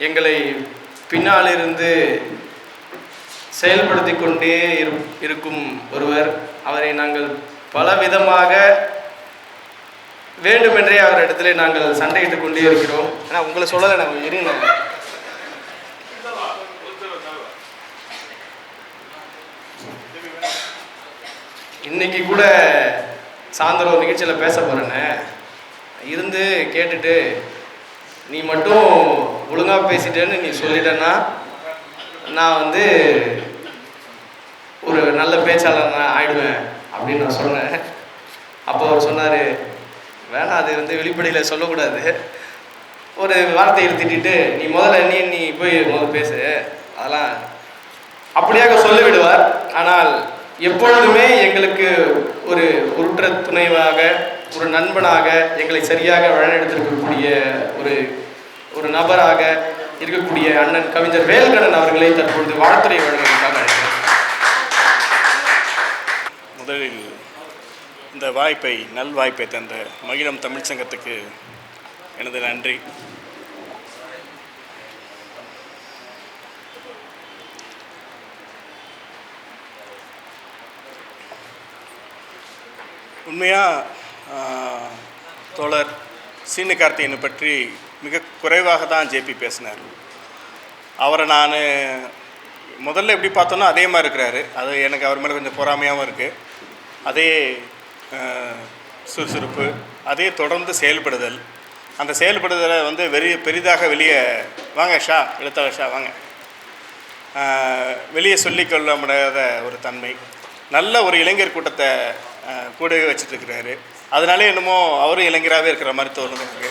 எங்களை பின்னாலிருந்து செயல்படுத்தி கொண்டே இரு- இருக்கும் ஒருவர். அவரை நாங்கள் பல விதமாக வேண்டுமென்றே அவர் இடத்துல நாங்கள் சண்டையிட்டுக் கொண்டே இருக்கிறோம். ஆனால் உங்களை சொல்லலை நாங்கள் இருங்க. இன்னைக்கு கூட சாயந்தரம் நிகழ்ச்சியில் பேச போகிறேன்னு இருந்து கேட்டுட்டு நீ மட்டும் ஒழுங்காக பேசிட்டேன்னு நீ சொல்லிட்டேன்னா நான் வந்து ஒரு நல்ல பேச்சாளர் நான் ஆயிடுவேன் அப்படின்னு நான் சொன்னேன். அப்போ அவர் சொன்னார் வேணாம் அது வந்து வெளிப்படையில் சொல்லக்கூடாது. ஒரு வார்த்தையை திட்டிட்டு நீ முதல்ல நீ நீ போய் முதல்ல பேசு. அதெல்லாம் அப்படியாக சொல்லிவிடுவார். ஆனால் எப்பொழுதுமே எங்களுக்கு ஒரு உருற்ற துணைவாக ஒரு நண்பனாக எங்களை சரியாக வழிநடத்திருக்கக்கூடிய ஒரு ஒரு நபராக இருக்கக்கூடிய அண்ணன் கவிஞர் வேல்கடன் அவர்களை தற்பொழுது வாழ்த்துறை வழங்குவதற்காக அழைக்கிறேன் முதலில் இந்த வாய்ப்பை நல் வாய்ப்பை தந்த மகிழம் தமிழ் சங்கத்துக்கு எனது நன்றி. உண்மையாக தோழர் சீனு கார்த்திகனை பற்றி மிக குறைவாக தான் ஜேபி பேசினார். அவரை நான் முதல்ல எப்படி பார்த்தோன்னா அதே மாதிரி இருக்கிறாரு. அது எனக்கு அவர் மேலே கொஞ்சம் பொறாமையாகவும் இருக்குது அதே சுறுசுறுப்பு அதே தொடர்ந்து செயல்படுதல். அந்த செயல்படுதலை வந்து வெறி பெரிதாக வெளியே வாங்க ஷா எழுத்தாளர் ஷா வாங்க. வெளியே சொல்லிக்கொள்ள முடியாத ஒரு தன்மை. நல்ல ஒரு இளைஞர் கூட்டத்தை கூடவே வச்சுட்டு இருக்கிறாரு. அதனாலே என்னமோ அவரும் இளைஞராகவே இருக்கிற மாதிரி தோணுது எனக்கு.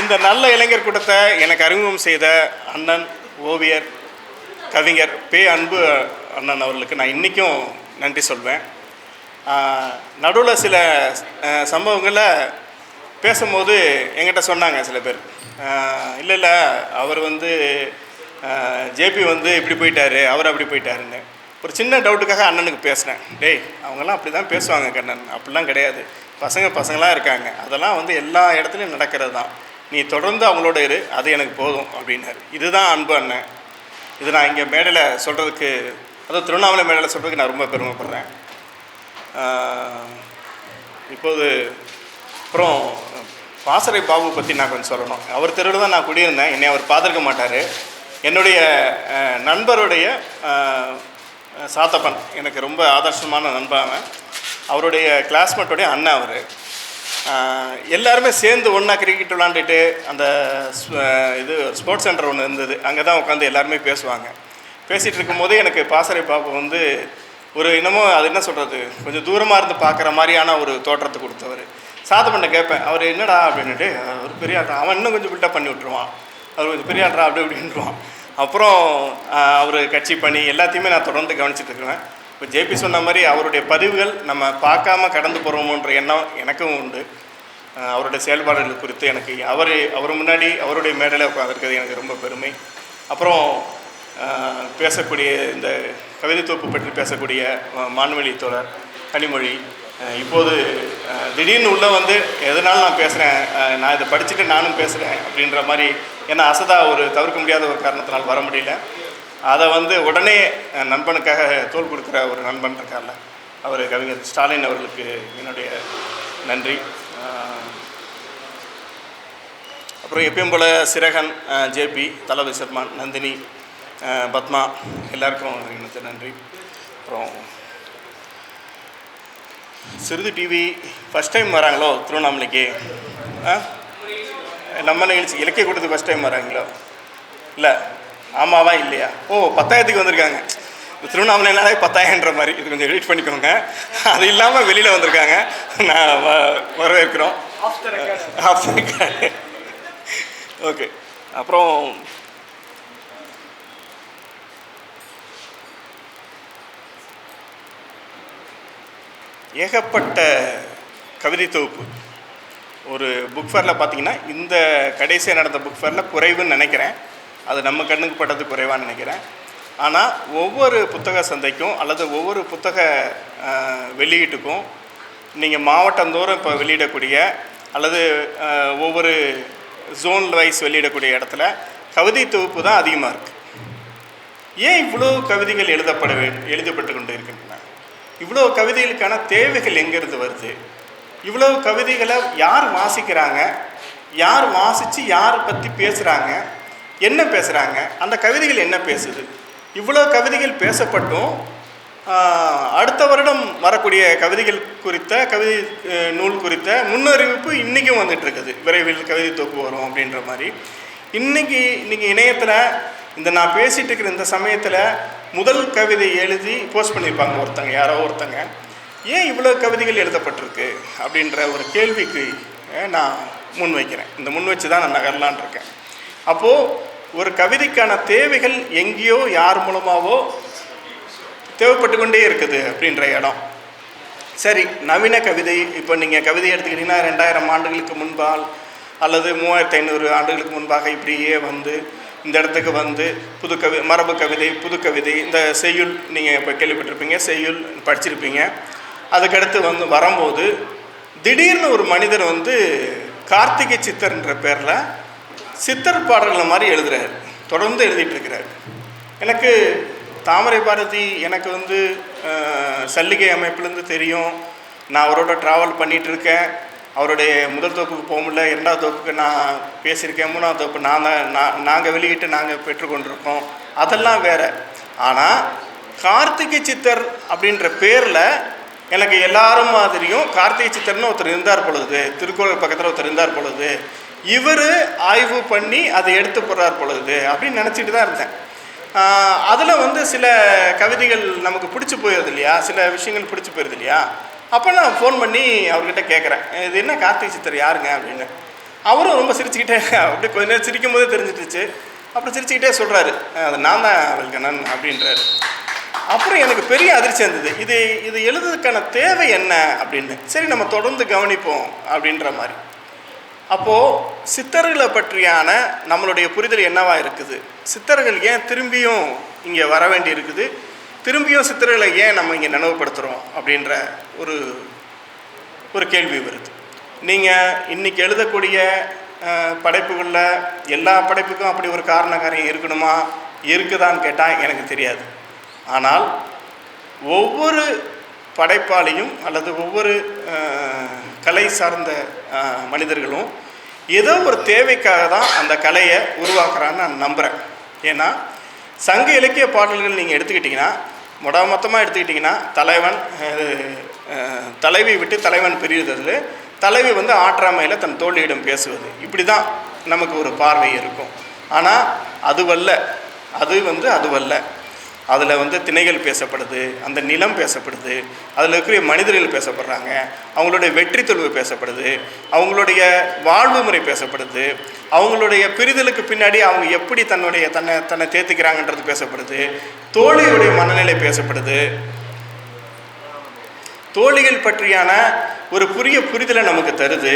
இந்த நல்ல இளைஞர் கூட்டத்தை எனக்கு அறிமுகம் செய்த அண்ணன் ஓவியர் கவிஞர் பே அன்பு அண்ணன் அவர்களுக்கு நான் இன்றைக்கும் நன்றி சொல்வேன். நடுவில் சில சம்பவங்களை பேசும்போது என்கிட்ட சொன்னாங்க சில பேர். இல்லை இல்லை அவர் வந்து ஜேபி வந்து இப்படி போயிட்டார் அவர் அப்படி போயிட்டாருன்னு. ஒரு சின்ன டவுட்டுக்காக அண்ணனுக்கு பேசினேன். டேய் அவங்கெல்லாம் அப்படி தான் பேசுவாங்க கண்ணன். அப்படிலாம் கிடையாது. பசங்க பசங்களாக இருக்காங்க. அதெல்லாம் வந்து எல்லா இடத்துலையும் நடக்கிறது தான். நீ தொடர்ந்து அவங்களோட இரு. அது எனக்கு போதும் அப்படின்னாரு. இதுதான் அன்பு அண்ணன். இது நான் இங்கே மேடையில் சொல்கிறதுக்கு அதுவும் திருவண்ணாமலை மேடையில் சொல்கிறதுக்கு நான் ரொம்ப பெருமைப்படுறேன். இப்போது அப்புறம் பாசறை பாபு பற்றி நான் கொஞ்சம் சொல்லணும். அவர் தெருவில் தான் நான் குடியிருந்தேன். என்னை அவர் பார்த்துருக்க மாட்டார். என்னுடைய நண்பருடைய சாத்தப்பன் எனக்கு ரொம்ப ஆதர்சமான நண்பாக அவன். அவருடைய கிளாஸ்மேட்டுடைய அண்ணன் அவர். எல்லாருமே சேர்ந்து ஒன்றா கிரிக்கெட் விளாண்டுட்டு அந்த இது ஸ்போர்ட்ஸ் சென்டர் ஒன்று இருந்தது. அங்கே தான் உட்காந்து எல்லாருமே பேசுவாங்க. பேசிகிட்டு இருக்கும்போது எனக்கு பாசறை பாப்பா வந்து ஒரு இன்னமும் அது என்ன சொல்கிறது கொஞ்சம் தூரமாக இருந்து பார்க்குற மாதிரியான ஒரு தோற்றத்தை கொடுத்தவர். சாத்தப்பண்ண கேட்பேன் அவர் என்னடா? அப்படின்னுட்டு ஒரு பெரிய ஆட்டம் அவன் இன்னும் கொஞ்சம் பில்டப் பண்ணி விட்ருவான் அவர் கொஞ்சம் பெரிய அப்படி இப்படின்றான் அப்புறம் அவர் கட்சி பணி எல்லாத்தையுமே நான் தொடர்ந்து கவனிச்சிட்டு இருக்கிறேன். இப்போ ஜேபி சொன்ன மாதிரி அவருடைய பதிவுகள் நம்ம பார்க்காம கடந்து போகிறோமோன்ற எண்ணம் எனக்கும் உண்டு. அவருடைய செயல்பாடுகள் குறித்து எனக்கு அவர் அவர் முன்னாடி அவருடைய மேடையில் உட்காந்துருக்கிறது எனக்கு ரொம்ப பெருமை. அப்புறம் பேசக்கூடிய இந்த கவிதைத்தொப்பு பற்றி பேசக்கூடிய மான்வெளி தோழர் கனிமொழி இப்போது திடீர்னு உள்ளே வந்து எதனால நான் பேசுகிறேன் நான் இதை படிச்சுட்டு நானும் பேசுகிறேன் அப்படின்ற மாதிரி ஏன்னா அசதா ஒரு தவிர்க்க முடியாத ஒரு காரணத்தினால் வர முடியல. அதை வந்து உடனே நண்பனுக்காக தோல் கொடுக்குற ஒரு நண்பன் இருக்கார்ல அவர் கவிஞர் ஸ்டாலின் அவர்களுக்கு என்னுடைய நன்றி. அப்புறம் எப்பயும் போல் சிறகன் ஜேபி தளபதி சர்மான் நந்தினி பத்மா எல்லாருக்கும் எனக்கு நன்றி. அப்புறம் சிறுது டிவி ஃபஸ்ட் டைம் வராங்களோ திருவண்ணாமலைக்கு? ஆ நம்ம நிகழ்ச்சி இலக்கிய கூட்டத்துக்கு ஃபஸ்ட் டைம் வராங்களோ? இல்லை ஆமாவா இல்லையா? ஓ பத்தாயிரத்துக்கு வந்திருக்காங்க. திருவண்ணாமலைனாலே பத்தாயிரன்ற மாதிரி. இது கொஞ்சம் எடிட் பண்ணிக்கோங்க. அது இல்லாமல் வெளியில் வந்திருக்காங்க. நான் வரவேற்கிறோம். ஓகே அப்புறம் ஏகப்பட்ட கவிதை தொகுப்பு. ஒரு புக் ஃபேரில் பார்த்தீங்கன்னா இந்த கடைசியாக நடந்த புக் ஃபேரில் குறைவுன்னு நினைக்கிறேன். அது நம்ம கண்ணுக்கு பட்டது குறைவான்னு நினைக்கிறேன். ஆனால் ஒவ்வொரு புத்தக சந்தைக்கும் அல்லது ஒவ்வொரு புத்தக வெளியீட்டுக்கும் நீங்கள் மாவட்டந்தோறும் இப்போ வெளியிடக்கூடிய அல்லது ஒவ்வொரு ஜோன் வைஸ் வெளியிடக்கூடிய இடத்துல கவிதை தொகுப்பு தான் அதிகமாக இருக்குது ஏன் இவ்வளோ கவிதைகள் எழுதப்பட வே எழுதப்பட்டு கொண்டு இருக்கின்றன இவ்வளோ கவிதைகளுக்கான தேவைகள் எங்கேருந்து வருது? இவ்வளோ கவிதைகளை யார் வாசிக்கிறாங்க? யார் வாசித்து யாரை பற்றி பேசுகிறாங்க என்ன பேசுகிறாங்க அந்த கவிதைகள் என்ன பேசுது? இவ்வளோ கவிதைகள் பேசப்பட்டும். அடுத்த வருடம் வரக்கூடிய கவிதைகள் குறித்த கவிதை நூல் குறித்த முன்னறிவிப்பு இன்றைக்கும் வந்துட்டுருக்குது. விரைவில் கவிதை தொகுப்பு வரும் அப்படின்ற மாதிரி. இன்றைக்கி இன்றைக்கி இணையத்தில் இந்த நான் பேசிகிட்டு இருக்கிற இந்த சமயத்தில் முதல் கவிதை எழுதி போஸ்ட் பண்ணியிருப்பாங்க ஒருத்தங்க யாரோ ஒருத்தங்க. ஏன் இவ்வளோ கவிதைகள் எழுதப்பட்டிருக்கு அப்படின்ற ஒரு கேள்விக்கு நான் முன் வைக்கிறேன். இந்த முன் வச்சு தான் நான் நகரலான் இருக்கேன். அப்போது ஒரு கவிதைக்கான தேவைகள் எங்கேயோ யார் மூலமாகவோ தேவைப்பட்டு கொண்டே இருக்குது அப்படின்ற இடம். சரி நவீன கவிதை இப்போ நீங்கள் கவிதை எடுத்துக்கிட்டிங்கன்னா ரெண்டாயிரம் ஆண்டுகளுக்கு முன்பால் அல்லது மூவாயிரத்தி ஐநூறு ஆண்டுகளுக்கு முன்பாக இப்படியே வந்து இந்த இடத்துக்கு வந்து புது கவி மரபு கவிதை புது கவிதை இந்த செய்யுள் நீங்கள் இப்போ கேள்விப்பட்டிருப்பீங்க செய்யுள் படிச்சிருப்பீங்க. அதுக்கடுத்து வந்து வரும்போது திடீர்னு ஒரு மனிதர் வந்து கார்த்திகை சித்தர்ன்ற பேரில் சித்தர் பாடல்கள் மாதிரி எழுதுகிறார் தொடர்ந்து எழுதிட்டு எனக்கு தாமரை பாரதி எனக்கு வந்து சல்லிகை அமைப்புலேருந்து தெரியும். நான் அவரோட ட்ராவல் பண்ணிகிட்டு இருக்கேன். அவருடைய முதல் தொகுப்பு போக முடியல. இரண்டாவது தொகுப்புக்கு நான் பேசியிருக்கேன். மூணாவது தொகுப்பு நான் தான் நான் நாங்கள் வெளியிட்டு நாங்கள் பெற்றுக்கொண்டிருக்கோம். அதெல்லாம் வேற. ஆனால் கார்த்திகை சித்தர் அப்படின்ற பேரில் எனக்கு எல்லாரும் மாதிரியும் கார்த்திகை சித்தர்னு ஒருத்தர் இருந்தார் பொழுது திருக்குறள் பக்கத்தில் ஒருத்தர் இருந்தார் பொழுது இவர் ஆய்வு பண்ணி அதை எடுத்து போடுறார் பொழுது அப்படின்னு நினச்சிட்டு தான் இருந்தேன். அதில் வந்து சில கவிதைகள் நமக்கு பிடிச்சி போயிடுது இல்லையா? சில விஷயங்கள் பிடிச்சி போயிடுது இல்லையா? அப்போ நான் ஃபோன் பண்ணி அவர்கிட்ட கேட்குறேன் இது என்ன கார்த்திகை சித்தர் யாருங்க அப்படின்னு. அவரும் ரொம்ப சிரிச்சுக்கிட்டே அப்படியே கொஞ்ச நேரம் சிரிக்கும் போதே தெரிஞ்சிட்டுச்சு. அப்புறம் சிரிச்சுக்கிட்டே சொல்கிறாரு அது நான் தான் வெல்கண்ணன் அப்படின்றாரு. அப்புறம் எனக்கு பெரிய அதிர்ச்சி இருந்தது. இது இது எழுதுறதுக்கான தேவை என்ன அப்படின்னு. சரி நம்ம தொடர்ந்து கவனிப்போம் அப்படின்ற மாதிரி. அப்போது சித்தர்களை பற்றியான நம்மளுடைய புரிதல் என்னவாக இருக்குது? சித்தர்கள் ஏன் திரும்பியும் இங்கே வர வேண்டி இருக்குது? திரும்பியும் சித்தர்களை ஏன் நம்ம இங்கே நினைவுபடுத்துகிறோம் அப்படின்ற ஒரு ஒரு கேள்வி வருது. நீங்கள் இன்றைக்கி எழுதக்கூடிய படைப்புகளில் எல்லா படைப்புக்கும் அப்படி ஒரு காரணக்காரியம் இருக்கணுமா? இருக்குதான்னு கேட்டால் எனக்கு தெரியாது. ஆனால் ஒவ்வொரு படைப்பாளியும் அல்லது ஒவ்வொரு கலை சார்ந்த மனிதர்களும் ஏதோ ஒரு தேவைக்காக தான் அந்த கலையை உருவாக்குறான்னு நான் நம்புகிறேன் ஏன்னா சங்க இலக்கிய பாடல்கள் நீங்கள் எடுத்துக்கிட்டிங்கன்னா முட மொத்தமாக எடுத்துக்கிட்டிங்கன்னா தலைவன் தலைவி விட்டு தலைவன் பிரியுறதில் தலைவி வந்து ஆற்றாமையில் தன் தோழியிடம் பேசுவது. இப்படி தான் நமக்கு ஒரு பார்வை இருக்கும். ஆனால் அதுவல்ல. அது வந்து அதுவல்ல. அதில் வந்து திணைகள் பேசப்படுது அந்த நிலம் பேசப்படுது அதில் இருக்கிற மனிதர்கள் பேசப்படுறாங்க அவங்களுடைய வெற்றி தொழில் பேசப்படுது அவங்களுடைய வாழ்வு முறை பேசப்படுது அவங்களுடைய பிரிதலுக்கு பின்னாடி அவங்க எப்படி தன்னுடைய தன்னை தன்னை தேர்த்துக்கிறாங்கன்றது பேசப்படுது தோழியுடைய மனநிலை பேசப்படுது. தோழிகள் பற்றியான ஒரு புரிய புரிதலை நமக்கு தருது.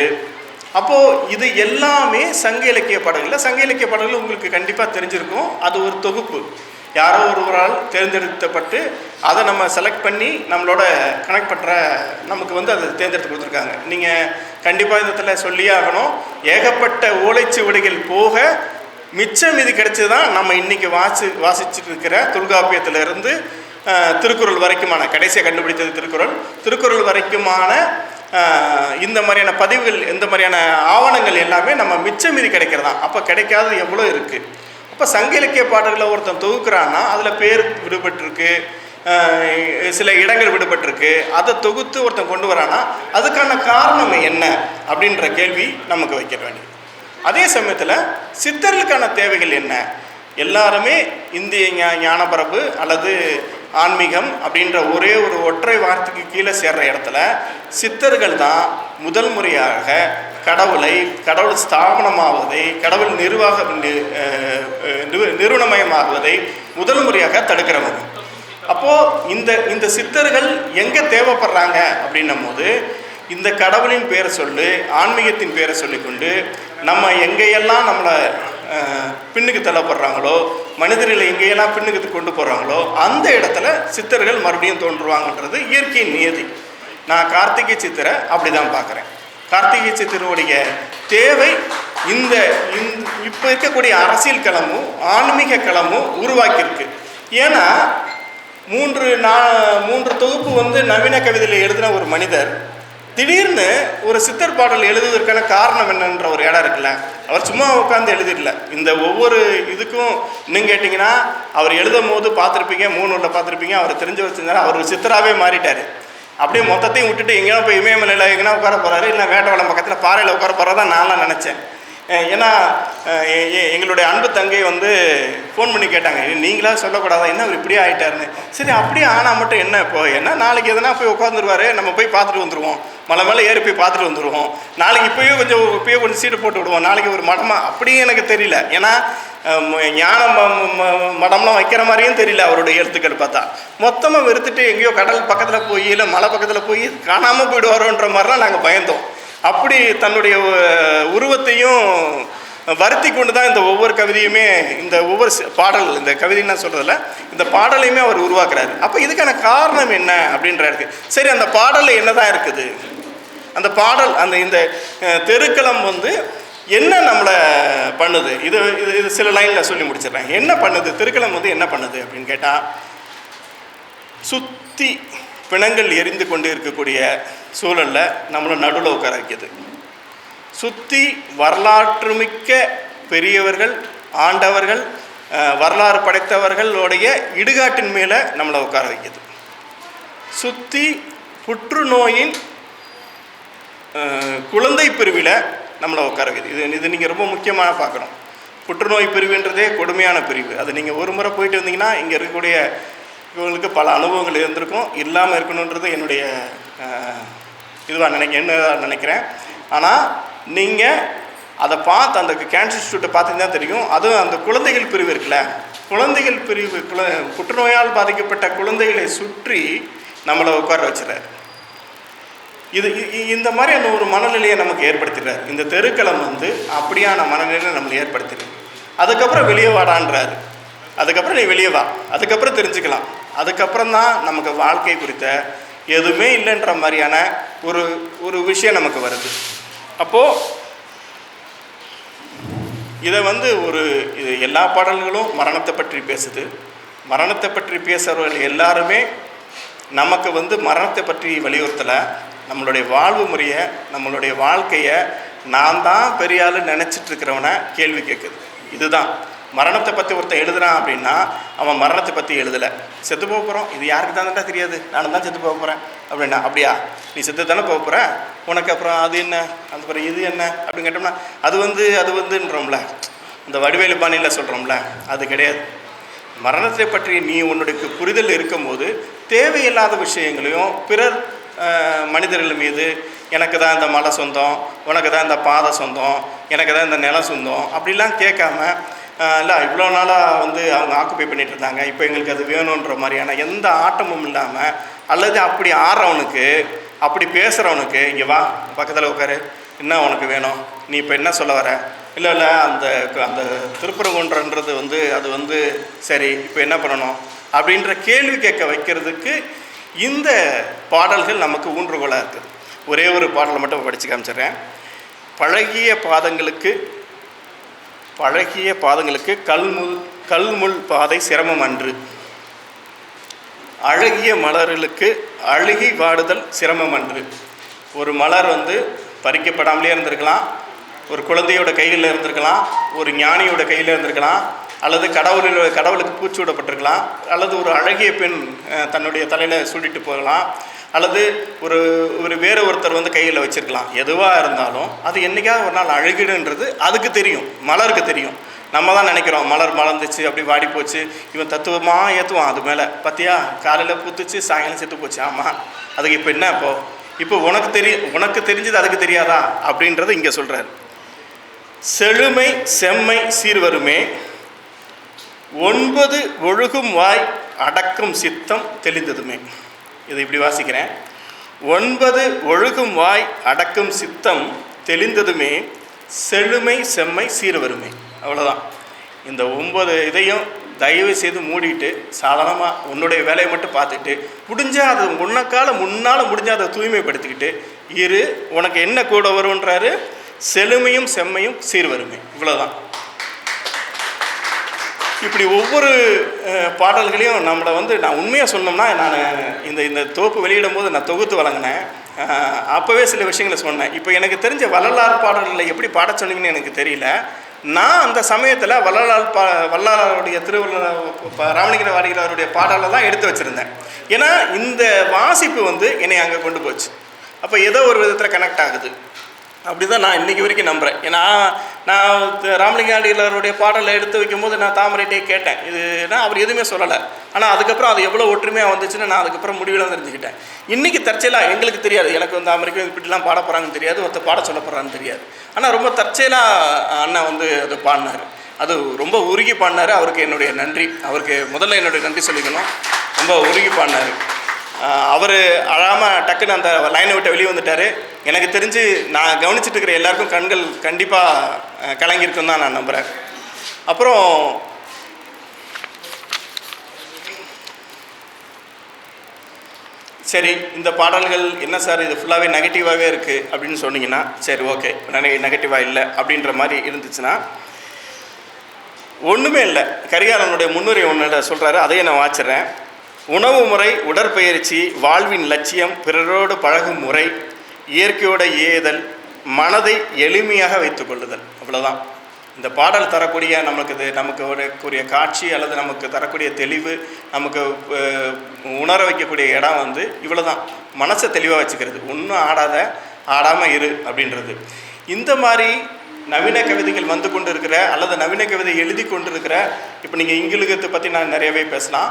அப்போது இது எல்லாமே சங்க இலக்கிய பாடல்கள். சங்க இலக்கிய பாடல்கள் உங்களுக்கு கண்டிப்பாக தெரிஞ்சிருக்கும். அது ஒரு தொகுப்பு. யாரோ ஒருவரால் தேர்ந்தெடுக்கப்பட்டு அதை நம்ம செலக்ட் பண்ணி நம்மளோட கனெக்ட் பண்ணுற நமக்கு வந்து அதை தேர்ந்தெடுத்து கொடுத்துருக்காங்க. நீங்கள் கண்டிப்பாக இதில் சொல்லியே ஆகணும். ஏகப்பட்ட ஓலைச்சுவடிகள் போக மிச்சம் மீதி கிடைச்சது தான் நம்ம இன்றைக்கி வாசி வாசிச்சுட்டு இருக்கிற தொல்காப்பியத்திலிருந்து திருக்குறள் வரைக்குமான கடைசியாக கண்டுபிடித்தது திருக்குறள். திருக்குறள் வரைக்குமான இந்த மாதிரியான பதிவுகள் இந்த மாதிரியான ஆவணங்கள் எல்லாமே நம்ம மிச்சம் மீதி கிடைக்கிறதா? அப்போ கிடைக்காதது எவ்வளோ இருக்குது இப்போ சங்க இலக்கிய பாடல்களை ஒருத்தன் தொகுக்கிறான்னா அதில் பேர் விடுபட்டிருக்கு சில இடங்கள் விடுபட்டிருக்கு அதை தொகுத்து ஒருத்தன் கொண்டு வரானா அதுக்கான காரணம் என்ன அப்படின்ற கேள்வி நமக்கு வைக்க வேண்டியது. அதே சமயத்தில் சித்தர்களுக்கான தேவைகள் என்ன? எல்லாருமே இந்திய ஞானப்பரப்பு ஞானபரப்பு அல்லது ஆன்மீகம் அப்படின்ற ஒரே ஒரு ஒற்றை வார்த்தைக்கு கீழே சேர்ற இடத்துல சித்தர்கள் தான் முதல் முறையாக கடவுளை கடவுள் ஸ்தாபனமாவதை கடவுள் நிர்வாக நி- நிறுவனமயமாகுவதை முதல் முறையாக தடுக்கிறவங்க. அப்போது இந்த இந்த சித்தர்கள் எங்கே தேவைப்படுறாங்க அப்படின்னும் போது இந்த கடவுளின் பேரை சொல்லு ஆன்மீகத்தின் பேரை சொல்லிக்கொண்டு நம்ம எங்கேயெல்லாம் நம்மளை பின்னுக்கு தள்ளப்படுறாங்களோ மனிதர்களை எங்கேயெல்லாம் பின்னுக்கு கொண்டு போகிறாங்களோ அந்த இடத்துல சித்தர்கள் மறுபடியும் தோன்றுவாங்கன்றது இயற்கையின் நியதி. நான் கார்த்திகை சித்தரை அப்படி தான் பார்க்குறேன். கார்த்திகை சித்தருடைய தேவை. இந்த இப்போ இருக்கக்கூடிய அரசியல் களமும் ஆன்மீக களமும் உருவாக்கியிருக்கு. ஏன்னா மூன்று நா மூன்று தொகுப்பு வந்து நவீன கவிதையில் எழுதின ஒரு மனிதர் திடீர்னு ஒரு சித்தர் பாடல் எழுதுவதற்கான காரணம் என்னன்ற ஒரு இடம் இருக்குல்ல அவர் சும்மா உட்காந்து எழுதிடல. இந்த ஒவ்வொரு இதுக்கும் இன்னும் கேட்டிங்கன்னா அவர் எழுதும் போது பார்த்துருப்பீங்க மூணூரில் பார்த்துருப்பீங்க அவர் தெரிஞ்சு வச்சிருந்தாரு அவர் ஒரு சித்தராகவே மாறிட்டார். அப்படியே மொத்தத்தையும் விட்டுட்டு எங்கேயோ போய் இமயமலையில் எங்கேனா உட்கார போகிறாரு இல்லை வேட்டவளம் பக்கத்தில் பாறையில் உட்கார போகிறதா நான்லாம் நினச்சேன். ஏன்னா எங்களுடைய அன்பு தங்கை வந்து ஃபோன் பண்ணி கேட்டாங்க. நீங்களாக நீங்களா சொல்லக்கூடாதா? என்ன அவர் இப்படியே ஆகிட்டாருன்னு சரி அப்படியே ஆனால் மட்டும் என்ன இப்போ? என்ன நாளைக்கு எதனா போய் உட்காந்துருவாரு நம்ம போய் பார்த்துட்டு வந்துடுவோம் மலை மேலே ஏறி போய் பார்த்துட்டு வந்துடுவோம் நாளைக்கு இப்போயே கொஞ்சம் இப்போயே கொஞ்சம் சீட்டு போட்டு விடுவோம். நாளைக்கு ஒரு மடமா அப்படியே எனக்கு தெரியல. ஏன்னா ம- ஞான ம- மடம்லாம் வைக்கிற மாதிரியும் தெரியல அவருடைய எழுத்துக்கள் பார்த்தா. மொத்தமாக வெறுத்துட்டு எங்கேயோ கடல் பக்கத்தில் போய் இல்லை மலை பக்கத்தில் போய் காணாமல் போயிடுவாரோன்ற மாதிரிலாம் நாங்கள் பயந்தோம். அப்படி தன்னுடைய உருவத்தையும் வருத்தி கொண்டு தான் இந்த ஒவ்வொரு கவிதையுமே இந்த ஒவ்வொரு பாடல் இந்த கவிதைன்னு சொல்கிறதில்ல இந்த பாடலையுமே அவர் உருவாக்குறாரு. அப்போ இதுக்கான காரணம் என்ன அப்படின்ற சரி அந்த பாடலில் என்ன தான் இருக்குது? அந்த பாடல் அந்த இந்த தெருக்களம் வந்து என்ன நம்மளை பண்ணுது? இது இது இது சில லைனில் சொல்லி முடிச்சிடுறேன். என்ன பண்ணுது? திருக்களம் வந்து என்ன பண்ணுது அப்படின்னு கேட்டால் சுற்றி பிணங்கள் எரிந்து கொண்டு இருக்கக்கூடிய சூழலில் நம்மளை நடுவில் உட்கார வைக்கிது. சுற்றி வரலாற்றுமிக்க பெரியவர்கள் ஆண்டவர்கள் வரலாறு படைத்தவர்களுடைய இடுகாட்டின் மேலே நம்மளை உட்கார வைக்கிது. சுற்றி புற்றுநோயின் குழந்தை பிரிவில் நம்மளை உட்கார வைக்குது. இது இது நீங்கள் ரொம்ப முக்கியமாக பார்க்கணும். புற்றுநோய் பிரிவுன்றதே கொடுமையான பிரிவு. அது நீங்கள் ஒரு முறை போயிட்டு வந்தீங்கன்னா இங்கே இருக்கக்கூடிய இவங்களுக்கு பல அனுபவங்கள் இருந்திருக்கும். இல்லாமல் இருக்கணுன்றது என்னுடைய இதுவாக நினைக்க என்ன நினைக்கிறேன். ஆனால் நீங்கள் அதை பார்த்து அந்த கேன்சர் இன்ஸ்டியூட்டை பார்த்தீங்கன்னா தெரியும். அதுவும் அந்த குழந்தைகள் பிரிவு இருக்குல்ல. குழந்தைகள் பிரிவு குழ புற்றுநோயால் பாதிக்கப்பட்ட குழந்தைகளை சுற்றி நம்மளை உட்கார வச்சுறாரு இது இந்த மாதிரியான ஒரு மனநிலையை நமக்கு ஏற்படுத்திடுறாரு. இந்த தெருக்களம் வந்து அப்படியான மனநிலையை நம்மளை ஏற்படுத்திடுது. அதுக்கப்புறம் வெளியே வாடான்றாரு. அதுக்கப்புறம் நீ வெளியே வா. அதுக்கப்புறம் தெரிஞ்சுக்கலாம். அதுக்கப்புறம் தான் நமக்கு வாழ்க்கை குறித்த எதுவுமே இல்லைன்ற மாதிரியான ஒரு ஒரு விஷயம் நமக்கு வருது. அப்போது இதை வந்து ஒரு இது எல்லா பாடல்களும் மரணத்தை பற்றி பேசுது. மரணத்தை பற்றி பேசுகிறவர்கள் எல்லாருமே நமக்கு வந்து மரணத்தை பற்றி வலியுறுத்தலை. நம்மளுடைய வாழ்வு முறையை நம்மளுடைய வாழ்க்கையை நான் தான் பெரிய ஆளு கேள்வி கேட்குது. இதுதான். மரணத்தை பற்றி ஒருத்தன் எழுதுறான் அப்படின்னா அவன் மரணத்தை பற்றி எழுதலை. செத்து போக போகிறோம் இது யாருக்கு தானே தெரியாது. நானும் தான் செத்து போக போகிறேன் அப்படின்னா அப்படியா? நீ செத்து தானே போக போகிற உனக்கு அப்புறம் அது என்ன? அந்த அப்புறம் இது என்ன? அப்படின்னு கேட்டோம்னா அது வந்து அது வந்துன்றோம்ல. இந்த வடிவேலு பாணியில் சொல்கிறோம்ல அது கிடையாது. மரணத்தை பற்றி நீ உன்னுடைய புரிதல் இருக்கும்போது தேவையில்லாத விஷயங்களையும் பிறர் மனிதர்கள் மீது எனக்கு தான் இந்த மலை சொந்தம் உனக்கு தான் இந்த பாதை சொந்தம் எனக்கு தான் இந்த நிலம் சொந்தம் அப்படிலாம் கேட்காம இல்லை இவ்வளோ நாளாக வந்து அவங்க ஆக்குப்பை பண்ணிகிட்டு இருந்தாங்க. இப்போ எங்களுக்கு அது வேணுன்ற மாதிரியான எந்த ஆட்டமும் இல்லாமல் அல்லது அப்படி ஆடுறவனுக்கு அப்படி பேசுகிறவனுக்கு இங்கே வா பக்கத்தில் உட்காரு என்ன உனக்கு வேணும்? நீ இப்போ என்ன சொல்ல வர? இல்லை இல்லை அந்த அந்த திருப்பரங்குன்றன்றது வந்து அது வந்து சரி இப்போ என்ன பண்ணணும்? அப்படின்ற கேள்வி கேட்க வைக்கிறதுக்கு இந்த பாடல்கள் நமக்கு ஊன்றுகோலாக இருக்குது ஒரே ஒரு பாடலை மட்டும் படித்து காமிச்சிடுறேன். பழகிய பாதங்களுக்கு பழகிய பாதங்களுக்கு கல்முள் கல்முள் பாதை சிரமம் அன்று. அழகிய மலர்களுக்கு அழுகி வாடுதல் சிரமம் அன்று. ஒரு மலர் வந்து பறிக்கப்படாமலே இருந்திருக்கலாம் ஒரு குழந்தையோட கையில் இருந்திருக்கலாம் ஒரு ஞானியோட கையில் இருந்திருக்கலாம் அல்லது கடவுளில் கடவுளுக்கு பூச்சி விடப்பட்டிருக்கலாம் அல்லது ஒரு அழகிய பெண் தன்னுடைய தலையில் சூடிட்டு போகலாம். அல்லது ஒரு ஒரு வேறு ஒருத்தர் வந்து கையில் வச்சுருக்கலாம். எதுவாக இருந்தாலும் அது என்னைக்காவது ஒரு நாள் அழுகிடுன்றது அதுக்கு தெரியும். மலருக்கு தெரியும். நம்ம தான் நினைக்கிறோம் மலர் மலர்ந்துச்சு அப்படி வாடி போச்சு இவன் தத்துவமாக ஏற்றுவான் அது மேலே. பார்த்தியா காலையில் பூத்துச்சு சாயங்காலம் செத்து போச்சு. ஆமாம் அதுக்கு இப்போ என்ன இப்போ இப்போ உனக்கு தெரிய உனக்கு தெரிஞ்சது அதுக்கு தெரியாதா? அப்படின்றத இங்கே சொல்கிறார் செழுமை செம்மை சீர்வருமே ஒன்பது ஒழுகும் வாய் அடக்கும் சித்தம் தெளிந்ததுமே. இதை இப்படி வாசிக்கிறேன். ஒன்பது ஒழுகும் வாய் அடக்கும் சித்தம் தெளிந்ததுமே செழுமை செம்மை சீர்வருமை. அவ்வளோதான் இந்த ஒன்பது இதையும் தயவு செய்து மூடிட்டு சாதாரணமாக உன்னுடைய வேலையை மட்டும் பார்த்துட்டு முடிஞ்சால் அது முன்னக்கால முன்னால் முடிஞ்சால் அதை தூய்மைப்படுத்திக்கிட்டு இரு உனக்கு என்ன கூட வரும்ன்றாரு? செழுமையும் செம்மையும் சீர்வருமை. இவ்வளோதான் இப்படி ஒவ்வொரு பாடல்களையும் நம்மளை வந்து நான் உண்மையாக சொன்னோம்னா நான் இந்த இந்த தொகுப்பு வெளியிடும் போது நான் தொகுத்து வழங்கினேன். அப்போவே சில விஷயங்களை சொன்னேன். இப்போ எனக்கு தெரிஞ்ச வள்ளலார் பாடல்களை எப்படி பாட சொன்னீங்கன்னு எனக்கு தெரியல. நான் அந்த சமயத்தில் வள்ளலார் பா வள்ளலாருடைய திருவள்ள ராமலிங்கர ராமலிங்க வாடிகள் அவருடைய பாடலை தான் எடுத்து வச்சுருந்தேன். ஏன்னா இந்த வாசிப்பு வந்து என்னை அங்கே கொண்டு போச்சு. அப்போ ஏதோ ஒரு விதத்தில் கனெக்ட் ஆகுது. அப்படி தான் நான் இன்றைக்கி வரைக்கும் நம்புகிறேன் ஏன்னா நான் த- ராமலிங்க பாடலை எடுத்து வைக்கும்போது நான் தாமரைட்டே கேட்டேன். இதுனா அவர் எதுவுமே சொல்லலை. ஆனால் அதுக்கப்புறம் அது எவ்வளோ ஒற்றுமையாக வந்துச்சுன்னு நான் அதுக்கப்புறம் முடிவில் தெரிஞ்சுக்கிட்டேன். இன்றைக்கி தற்செயலாக எங்களுக்கு தெரியாது. எனக்கு வந்து அமெரிக்கா இப்படிலாம் பாட போகிறாங்கன்னு தெரியாது. ஒருத்தர் பாட சொல்ல போகிறான்னு தெரியாது. ஆனால் ரொம்ப தற்செயலாக அண்ணா வந்து அது பாடினார். அது ரொம்ப உருகி பாடினார். அவருக்கு என்னுடைய நன்றி. அவருக்கு முதல்ல என்னுடைய நன்றி சொல்லிக்கணும். ரொம்ப உருகி பாடினார். அவர் அழாமல் டக்குன்னு அந்த லைனை விட்டு வெளியே வந்துட்டார். எனக்கு தெரிஞ்சு நான் கவனிச்சிட்டு இருக்கிற எல்லாருக்கும் கண்கள் கண்டிப்பாக கலங்கியிருக்கும் தான் நான் நம்புகிறேன் அப்புறம் சரி இந்த பாடல்கள் என்ன சார்? இது ஃபுல்லாகவே நெகட்டிவாகவே இருக்குது அப்படின்னு சொன்னீங்கன்னா சரி ஓகே நெகட்டிவாக இல்லை அப்படின்ற மாதிரி இருந்துச்சுன்னா ஒன்றுமே இல்லை. கரிகாலனுடைய முன்னுரை ஒன்று சொல்கிறாரு அதையே நான் வாச்சிடுறேன் உணவு முறை உடற்பயிற்சி வாழ்வின் லட்சியம் பிறரோடு பழகும் முறை இயற்கையோட ஏதல் மனதை எளிமையாக வைத்துக்கொள்ளுதல் அவ்வளோதான் இந்த பாடல் தரக்கூடிய நமக்கு இது நமக்கு வரக்கூடிய காட்சி அல்லது நமக்கு தரக்கூடிய தெளிவு நமக்கு உணர வைக்கக்கூடிய இடம் வந்து இவ்வளோ தான் மனசை தெளிவாக வச்சுக்கிறது. ஒன்றும் ஆடாத ஆடாமல் இரு அப்படின்றது. இந்த மாதிரி நவீன கவிதைகள் வந்து கொண்டு இருக்கிற அல்லது நவீன கவிதை எழுதி கொண்டு இருக்கிற இப்போ நீங்கள் இங்கிலீகத்தை பற்றி நான் நிறையவே பேசலாம்.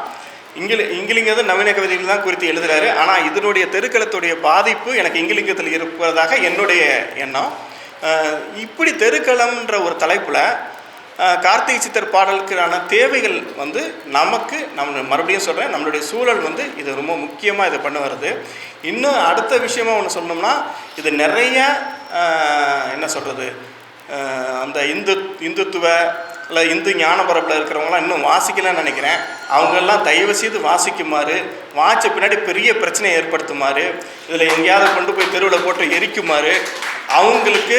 இங்கிலி இங்கிலிங்கத்தை நவீன கவிதைகள் தான் குறித்து எழுதுகிறாரு ஆனால் இதனுடைய தெருக்களத்துடைய பாதிப்பு எனக்கு இங்கிலிங்கத்தில் இருப்பதாக என்னுடைய எண்ணம். இப்படி தெருக்களம்ன்ற ஒரு தலைப்பில் கார்த்திகை சித்தர் பாடலுக்கான தேவைகள் வந்து நமக்கு நம்ம மறுபடியும் சொல்கிறேன் நம்மளுடைய சூழல் வந்து இது ரொம்ப முக்கியமாக இதை பண்ண வருது. இன்னும் அடுத்த விஷயமா ஒன்று சொன்னோம்னா இது நிறைய என்ன சொல்கிறது அந்த இந்து இந்துத்துவ இல்லை இந்து ஞான பரப்பில் இருக்கிறவங்களாம் இன்னும் வாசிக்கலன்னு நினைக்கிறேன். அவங்கெல்லாம் தயவு செய்து வாசிக்குமாறு வாட்ச பின்னாடி பெரிய பிரச்சனையை ஏற்படுத்துமாறு இதில் எங்கேயாவது கொண்டு போய் தெருவில் போட்டு எரிக்குமாறு அவங்களுக்கு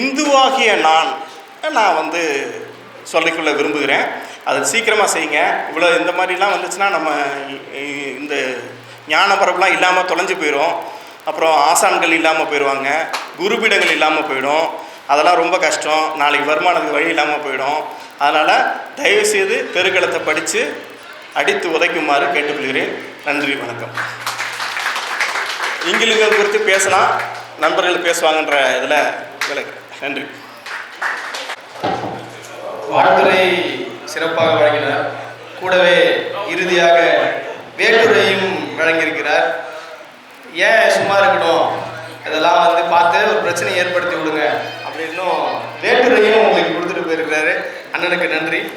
இந்துவாகிய நான் நான் வந்து சொல்லிக்கொள்ள விரும்புகிறேன். அதை சீக்கிரமாக செய்யுங்க. இவ்வளோ இந்த மாதிரிலாம் வந்துச்சுன்னா நம்ம இந்த ஞான பரப்புலாம் இல்லாமல் தொலைஞ்சு போயிடும் அப்புறம் ஆசான்கள் இல்லாமல் போயிடுவாங்க குருபீடங்கள் இல்லாமல் போயிடும். அதெல்லாம் ரொம்ப கஷ்டம். நாளைக்கு வருமானத்துக்கு வழி இல்லாமல் போயிடும். அதனால் தயவுசெய்து தெருக்களத்தை படித்து அடித்து உதைக்குமாறு கேட்டுக்கொள்கிறேன். நன்றி வணக்கம். இங்கிலீஷ்கள் குறித்து பேசலாம் நண்பர்கள் பேசுவாங்கன்ற இதில் விலகு நன்றி. வாழ்த்துறை சிறப்பாக வழங்கினார். கூடவே இறுதியாக வேட்டுரையும் வழங்கியிருக்கிறார். ஏன் சும்மா இருக்கட்டும்? இதெல்லாம் வந்து பார்த்து ஒரு பிரச்சனையை ஏற்படுத்தி விடுங்க. அப்படின்னும் வேட்டுரையும் உங்களுக்கு கொடுத்துட்டு போயிருக்கிறாரு. அண்ணனுக்கு நன்றி.